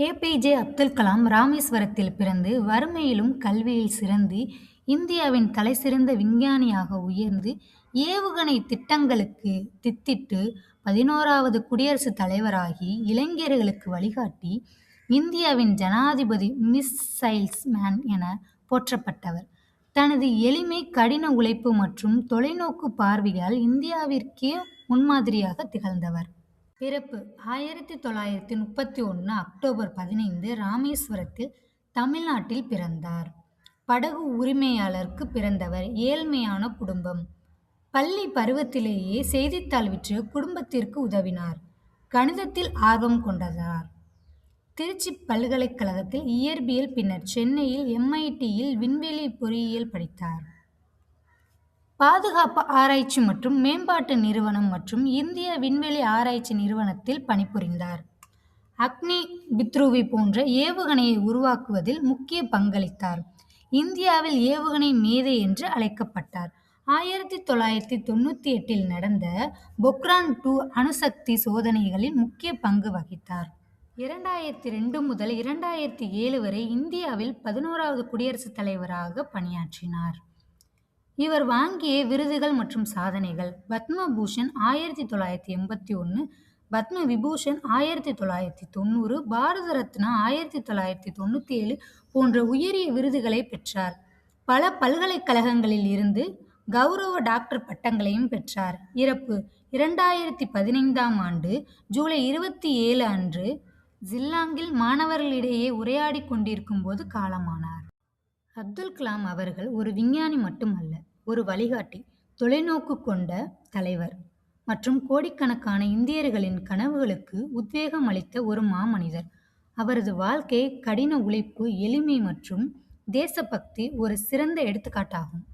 APJ. Abdul Kalam ராமேஸ்வரத்தில் பிறந்து, வறுமையிலும் கல்வியில் சிறந்து, இந்தியாவின் தலைசிறந்த விஞ்ஞானியாக உயர்ந்து, ஏவுகணை திட்டங்களுக்கு தித்திட்டு, பதினோராவது குடியரசுத் தலைவராகி, இளைஞர்களுக்கு வழிகாட்டி, இந்தியாவின் ஜனாதிபதி மிஸ்சைல்ஸ் மேன் என போற்றப்பட்டவர். தனது எளிமை, கடின உழைப்பு மற்றும் தொலைநோக்கு பார்வையால் இந்தியாவிற்கே முன்மாதிரியாக திகழ்ந்தவர். பிறப்பு ஆயிரத்தி தொள்ளாயிரத்தி முப்பத்தி ஒன்று அக்டோபர் பதினைந்து ராமேஸ்வரத்தில், தமிழ்நாட்டில் பிறந்தார். படகு உரிமையாளருக்கு பிறந்தவர். ஏழ்மையான குடும்பம். பள்ளி பருவத்திலேயே செய்தித்தாள் விற்று குடும்பத்திற்கு உதவினார். கணிதத்தில் ஆர்வம் கொண்டதார் திருச்சி பல்கலைக்கழகத்தில் இயற்பியல், பின்னர் சென்னையில் எம்ஐடியில் விண்வெளி பொறியியல் படித்தார். பாதுகாப்பு ஆராய்ச்சி மற்றும் மேம்பாட்டு நிறுவனம் மற்றும் இந்திய விண்வெளி ஆராய்ச்சி நிறுவனத்தில் பணிபுரிந்தார். அக்னி, பித்ருவி போன்ற ஏவுகணையை உருவாக்குவதில் முக்கிய பங்களித்தார். இந்தியாவில் ஏவுகணை மேதை என்று அழைக்கப்பட்டார். ஆயிரத்தி தொள்ளாயிரத்தி தொண்ணூற்றி எட்டில் நடந்த பொக்ரான்-டூ அணுசக்தி சோதனைகளில் முக்கிய பங்கு வகித்தார். இரண்டாயிரத்தி ரெண்டு முதல் இரண்டாயிரத்தி ஏழு வரை இந்தியாவில் பதினோராவது குடியரசுத் தலைவராக பணியாற்றினார். இவர் வாங்கிய விருதுகள் மற்றும் சாதனைகள் பத்ம ஆயிரத்தி தொள்ளாயிரத்தி எண்பத்தி ஒன்று, பத்ம விபூஷன் ஆயிரத்தி தொள்ளாயிரத்தி தொண்ணூறு, பாரத ரத்னா ஆயிரத்தி தொள்ளாயிரத்தி தொண்ணூற்றி ஏழு போன்ற உயரிய விருதுகளைப் பெற்றார். பல பல்கலைக்கழகங்களில் இருந்து கௌரவ டாக்டர் பட்டங்களையும் பெற்றார். இறப்பு இரண்டாயிரத்தி பதினைந்தாம் ஆண்டு ஜூலை இருபத்தி ஏழு அன்று ஜில்லாங்கில் மாணவர்களிடையே உரையாடி கொண்டிருக்கும் போது காலமானார். அப்துல் கலாம் அவர்கள் ஒரு விஞ்ஞானி மட்டுமல்ல, ஒரு வழிகாட்டி, தொலைநோக்கு கொண்ட தலைவர் மற்றும் கோடிக்கணக்கான இந்தியர்களின் கனவுகளுக்கு உத்வேகம் அளித்த ஒரு மாமனிதர். அவரது வாழ்க்கை, கடின உழைப்பு, எளிமை மற்றும் தேசபக்தி ஒரு சிறந்த எடுத்துக்காட்டாகும்.